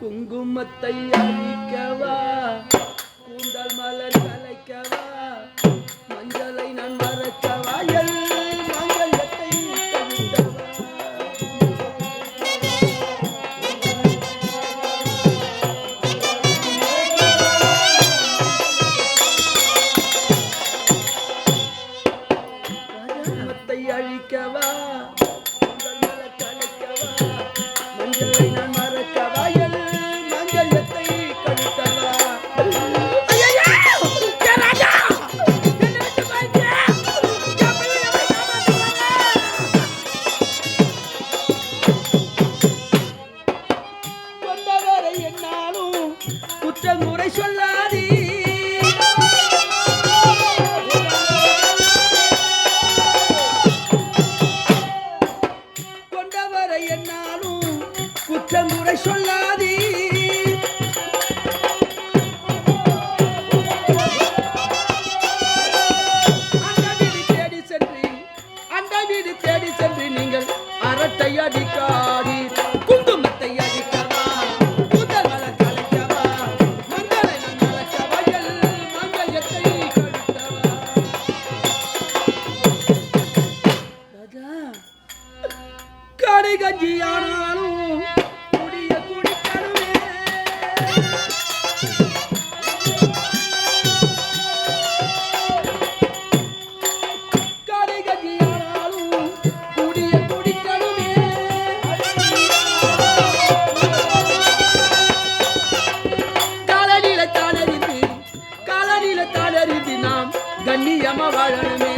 குங்குமத்தை அழிக்கவா? கூந்தல் மலர் கலைக்கவா? மஞ்சளை நான் மறக்கவா? எல் மங்களத்தை அழிக்கவா? குற்றம் முறை சொல்லாதே. கொண்டவரை என்னாலும் குற்றம் முறை சொல்லாதே. தேடி சென்று நீங்கள் அரட்டை அடிக்காடி கடு கஞ்சியானாலும் குடிய குடிக்கணுமே. கடு கஞ்சியானாலும் குடிய குடிக்கணுமே. கலனில தளரித்து கலனில தளரித்து நாம் கண்ணியமா வாழணுமே.